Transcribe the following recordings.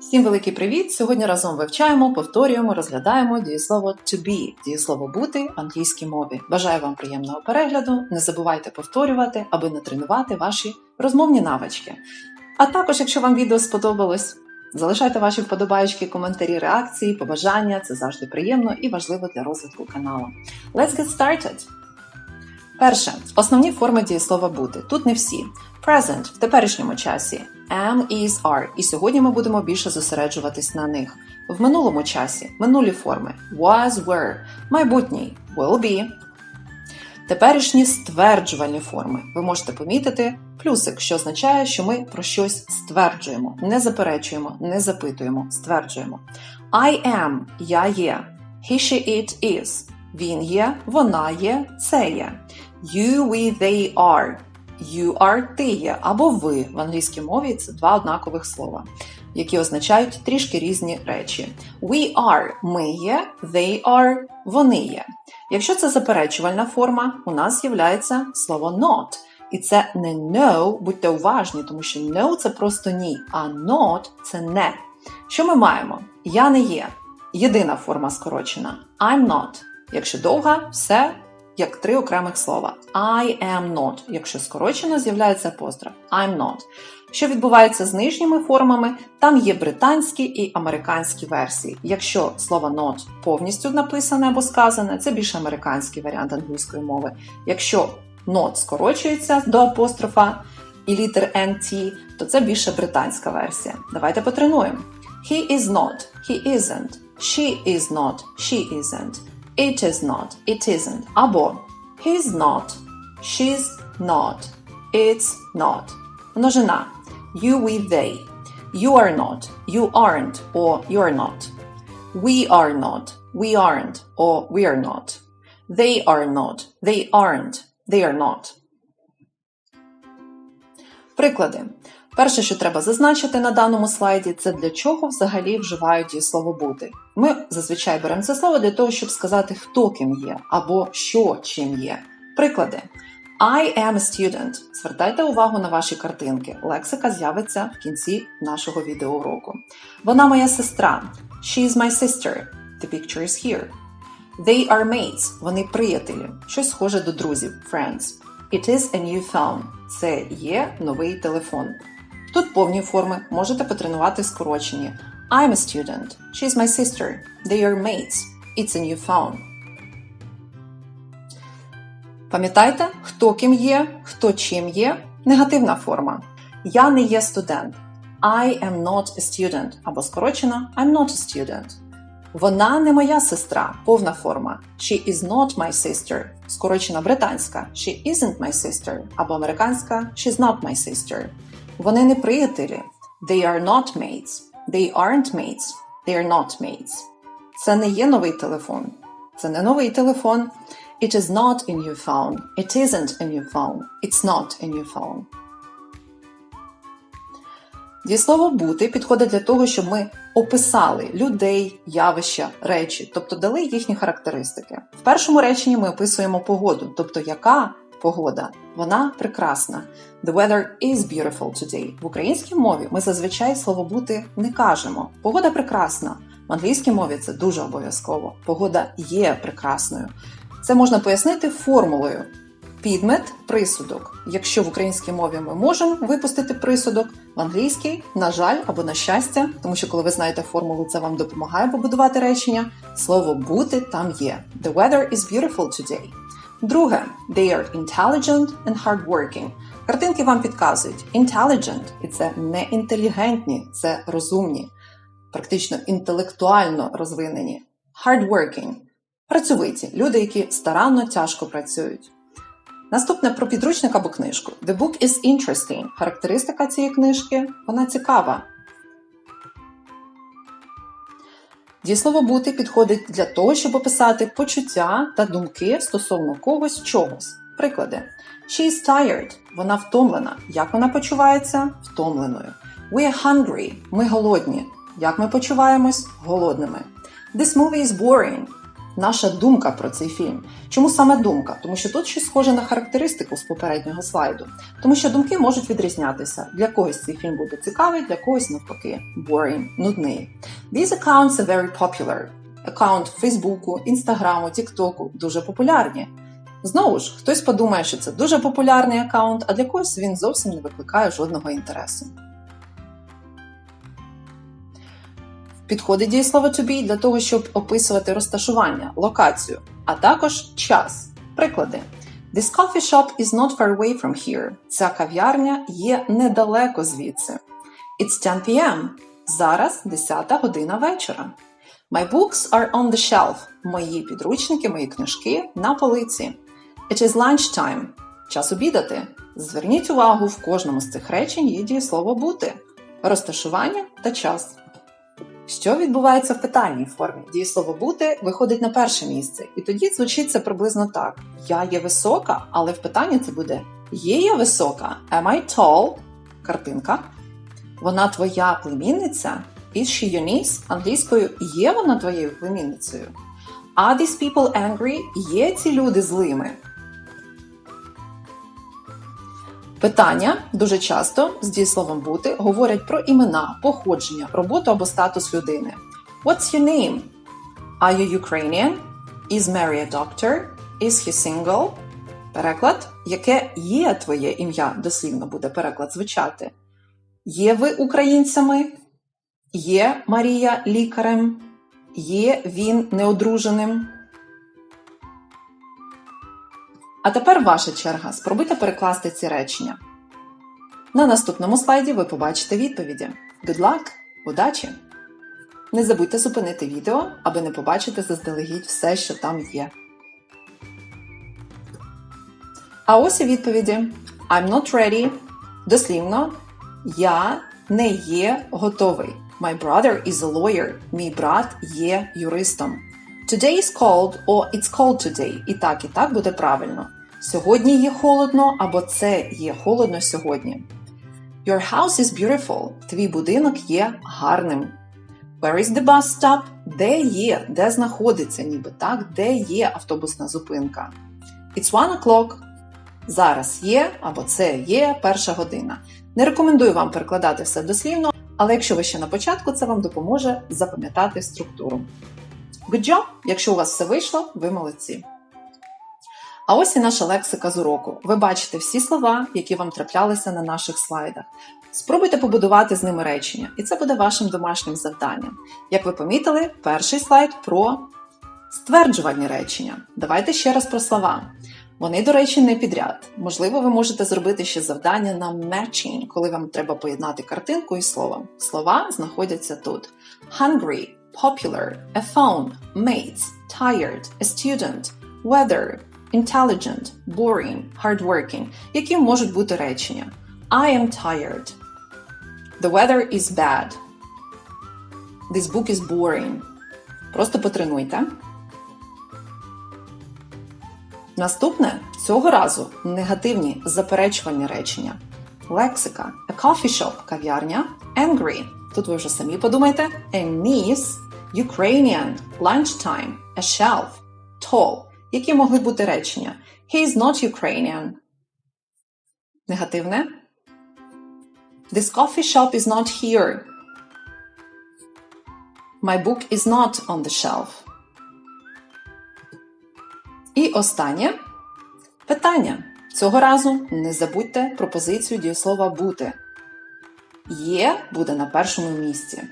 Всім великий привіт! Сьогодні разом вивчаємо, повторюємо, розглядаємо дієслово to be, дієслово бути в англійській мові. Бажаю вам приємного перегляду. Не забувайте повторювати, аби натренувати ваші розмовні навички. А також, якщо вам відео сподобалось, залишайте ваші вподобаючки, коментарі, реакції, побажання. Це завжди приємно і важливо для розвитку каналу. Let's get started! Перше. Основні форми дієслова бути. Тут не всі. Present в теперішньому часі. Am, is, are. І сьогодні ми будемо більше зосереджуватись на них. В минулому часі минулі форми was, were, майбутній will be. Теперішні стверджувальні форми. Ви можете помітити плюсик, що означає, що ми про щось стверджуємо, не заперечуємо, не запитуємо, стверджуємо. I am я є. He, she, it, is. Він є, вона є, це є. You, we, they are. You are ти є або ви в англійській мові це два однакових слова, які означають трішки різні речі. We are ми є, they are вони є. Якщо це заперечувальна форма, у нас з'являється слово not. І це не no, будьте уважні, тому що no це просто ні, а not це не. Що ми маємо? Я не є. Єдина форма скорочена. I'm not. Якщо довга, все як три окремих слова. I am not. Якщо скорочено, з'являється апостроф. I'm not. Що відбувається з нижніми формами, там є британські і американські версії. Якщо слово not повністю написане або сказане, це більш американський варіант англійської мови. Якщо not скорочується до апострофа і літер NT, то це більше британська версія. Давайте потренуємо. He is not, he isn't, she is not, she isn't. It is not, it isn't. Або he's not, she's not, it's not. Множина. You, we, they. You are not, you aren't, or you're not. We are not, we aren't, or we are not. They are not, they aren't, they are not. Приклади. Перше, що треба зазначити на даному слайді, це для чого взагалі вживають дієслово бути. Ми зазвичай беремо це слово для того, щоб сказати, хто ким є, або що чим є. Приклади. I am a student. Звертайте увагу на ваші картинки. Лексика з'явиться в кінці нашого відеоуроку. Вона моя сестра. She is my sister. The picture is here. They are mates. Вони приятелі. Щось схоже до друзів. Friends. It is a new phone. Це є новий телефон. Тут повні форми можете потренувати скорочені. I'm a student. She's my sister. They are mates. It's a new phone. Пам'ятайте, хто ким є, хто чим є. Негативна форма. Я не є студент. I am not a student. Або скорочено I'm not a student. Вона не моя сестра. Повна форма. She is not my sister. Скорочена британська. She isn't my sister. Або американська She's not my sister. Вони не приятелі. They are not mates. They aren't mates. They are not mates. Це не є новий телефон. Це не новий телефон. It is not a new phone. It isn't a new phone. It's not a new phone. Дієслово бути підходить для того, щоб ми описали людей, явища, речі, тобто дали їхні характеристики. В першому реченні ми описуємо погоду, тобто яка погода, вона прекрасна. The weather is beautiful today. В українській мові ми зазвичай слово бути не кажемо. Погода прекрасна. В англійській мові це дуже обов'язково. Погода є прекрасною. Це можна пояснити формулою. Підмет присудок. Якщо в українській мові ми можемо випустити присудок, в англійській, на жаль, або на щастя, тому що коли ви знаєте формулу, це вам допомагає побудувати речення. Слово бути там є. The weather is beautiful today. Друге, they are intelligent and hardworking. Картинки вам підказують intelligent, і це не інтелігентні, це розумні, практично інтелектуально розвинені. Hardworking – працьовиті, люди, які старанно тяжко працюють. Наступне про підручник або книжку. The book is interesting. Характеристика цієї книжки вона цікава. Дієслово бути підходить для того, щоб описати почуття та думки стосовно когось чогось. Приклади. She is tired. Вона втомлена. Як вона почувається? Втомленою. We are hungry. Ми голодні. Як ми почуваємось? Голодними. This movie is boring. Наша думка про цей фільм. Чому саме думка? Тому що тут щось схоже на характеристику з попереднього слайду. Тому що думки можуть відрізнятися. Для когось цей фільм буде цікавий, для когось навпаки boring, нудний. These accounts are very popular. Аккаунт Фейсбуку, Інстаграму, Тіктоку дуже популярні. Знову ж, хтось подумає, що це дуже популярний аккаунт, а для когось він зовсім не викликає жодного інтересу. Підходить дієслово to be для того, щоб описувати розташування, локацію, а також час. Приклади. This coffee shop is not far away from here. Ця кав'ярня є недалеко звідси. It's 10 p.m. Зараз 10 година вечора. My books are on the shelf. Мої підручники, мої книжки на полиці. It is lunchtime. Час обідати. Зверніть увагу, в кожному з цих речень є дієслово бути, розташування та час. Що відбувається в питальній формі? Дієслово бути виходить на перше місце, і тоді звучить це приблизно так: Я є висока, але в питанні це буде Є я висока? Am I tall? Картинка. Вона твоя племінниця? Is she your niece? Англійською є вона твоєю племінницею? Are these people angry? Є ці люди злими? Питання дуже часто з дієсловом бути говорять про імена, походження, роботу або статус людини. What's your name? Are you Ukrainian? Is Mary a doctor? Is he single? Переклад. Яке є твоє ім'я? Дослівно буде переклад звучати. Є ви українцями? Є Марія лікарем? Є він неодруженим? А тепер ваша черга. Спробуйте перекласти ці речення. На наступному слайді ви побачите відповіді. Good luck! Удачі! Не забудьте зупинити відео, аби не побачити заздалегідь все, що там є. А ось і відповіді. I'm not ready. Дослівно, я не є готовий. My brother is a lawyer. Мій брат є юристом. Today is cold or it's cold today. І так, і так буде правильно. Сьогодні є холодно або це є холодно сьогодні. Your house is beautiful. Твій будинок є гарним. Where is the bus stop? Де є, де знаходиться, ніби так, де є автобусна зупинка. It's one o'clock. Зараз є або це є перша година. Не рекомендую вам перекладати все дослівно, але якщо ви ще на початку, це вам допоможе запам'ятати структуру. Good job! Якщо у вас все вийшло, ви молодці. А ось і наша лексика з уроку. Ви бачите всі слова, які вам траплялися на наших слайдах. Спробуйте побудувати з ними речення, і це буде вашим домашнім завданням. Як ви помітили, перший слайд про стверджувальні речення. Давайте ще раз про слова. Вони, до речі, не підряд. Можливо, ви можете зробити ще завдання на matching, коли вам треба поєднати картинку і словом. Слова знаходяться тут: hungry, popular, a phone, mates, tired, a student, weather, intelligent, boring, hardworking, які можуть бути речення. I am tired. The weather is bad. This book is boring. Просто потренуйте. Наступне цього разу негативні заперечувальні речення. Лексика. A coffee shop кав'ярня. Angry. Тут ви вже самі подумайте. A niece. Ukrainian. Lunchtime. A shelf. Tall. Які могли бути речення? He is not Ukrainian. Негативне. This coffee shop is not here. My book is not on the shelf. І останнє питання. Цього разу не забудьте пропозицію дієслова бути. Є буде на першому місці.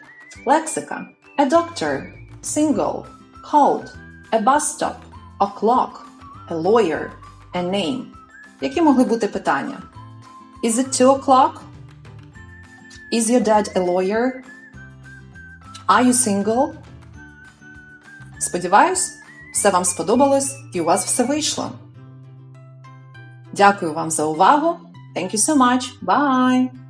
Лексика. A doctor. Single. Cold. A bus stop. A clock. A lawyer. A name. Які могли бути питання? Is it two o'clock? Is your dad a lawyer? Are you single? Сподіваюсь, все вам сподобалось і у вас все вийшло. Дякую вам за увагу. Thank you so much. Bye!